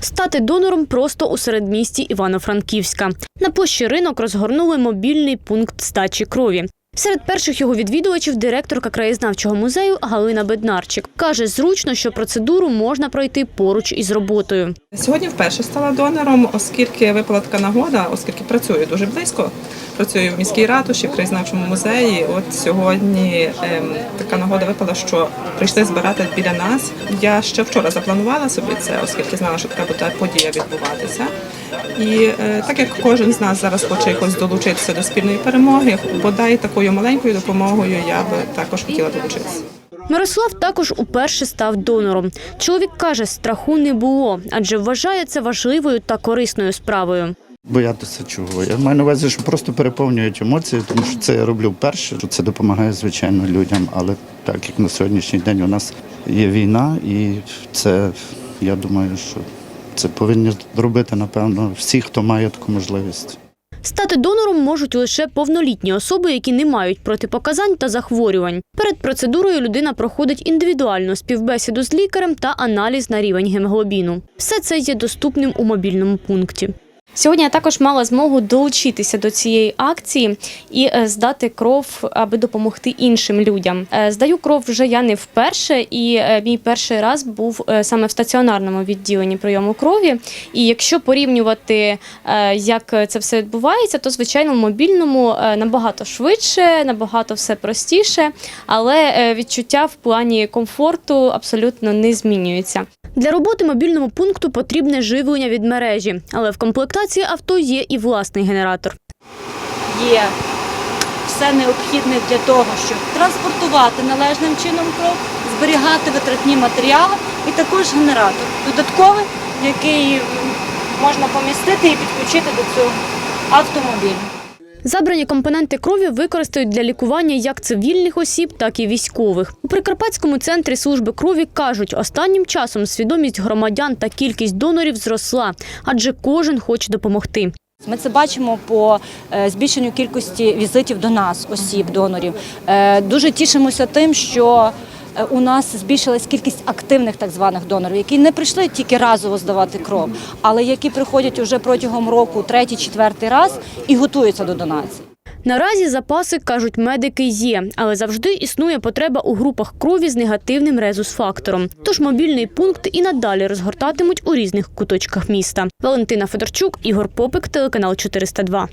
Стати донором просто у середмісті Івано-Франківська. На площі ринок розгорнули мобільний пункт здачі крові. Серед перших його відвідувачів директорка краєзнавчого музею Галина Беднарчик каже, зручно, що процедуру можна пройти поруч із роботою. Сьогодні вперше стала донором, оскільки випала така нагода, оскільки працюю дуже близько. Працюю в міській ратуші, в краєзнавчому музеї. От сьогодні ем, така нагода випала, що прийшли збирати біля нас. Я ще вчора запланувала собі це, оскільки знала, що така буде подія відбуватися. І е, так як кожен з нас зараз хоче якось долучитися до спільної перемоги, бодай такою маленькою допомогою я би також хотіла долучитися. Мирослав також уперше став донором. Чоловік каже, страху не було, адже вважає це важливою та корисною справою. Боятися чого. Я маю на увазі, що просто переповнюють емоції, тому що це я роблю вперше. що Це допомагає звичайно людям. Але так як на сьогоднішній день у нас є війна, і це я думаю, що це повинні зробити напевно всі, хто має таку можливість. Стати донором можуть лише повнолітні особи, які не мають протипоказань та захворювань. Перед процедурою людина проходить індивідуальну співбесіду з лікарем та аналіз на рівень гемоглобіну. Все це є доступним у мобільному пункті. Сьогодні я також мала змогу долучитися до цієї акції і е, здати кров, аби допомогти іншим людям. Е, Здаю кров вже я не вперше, і е, мій перший раз був саме в стаціонарному відділенні прийому крові. І якщо порівнювати, як це все відбувається, то звичайно в мобільному набагато швидше, набагато все простіше, але відчуття в плані комфорту абсолютно не змінюється. Для роботи мобільному пункту потрібне живлення від мережі, але в комплектації авто є і власний генератор. є все необхідне для того, щоб транспортувати належним чином кров, зберігати витратні матеріали і також генератор додатковий, який можна помістити і підключити до цього автомобіль. Забрані компоненти крові використають для лікування як цивільних осіб, так і військових. У Прикарпатському центрі служби крові кажуть, останнім часом свідомість громадян та кількість донорів зросла, адже кожен хоче допомогти. Ми це бачимо по е, збільшенню кількості візитів до нас, осіб, донорів. Е, Дуже тішимося тим, що у нас збільшилась кількість активних так званих донорів, які не прийшли тільки разово здавати кров, але які приходять уже протягом року третій, четвертий раз і готуються до донації. Наразі запаси, кажуть медики, є, але завжди існує потреба у групах крові з негативним резус-фактором. Тож мобільний пункт і надалі розгортатимуть у різних куточках міста. Валентина Федорчук, Ігор Попик, телеканал 402.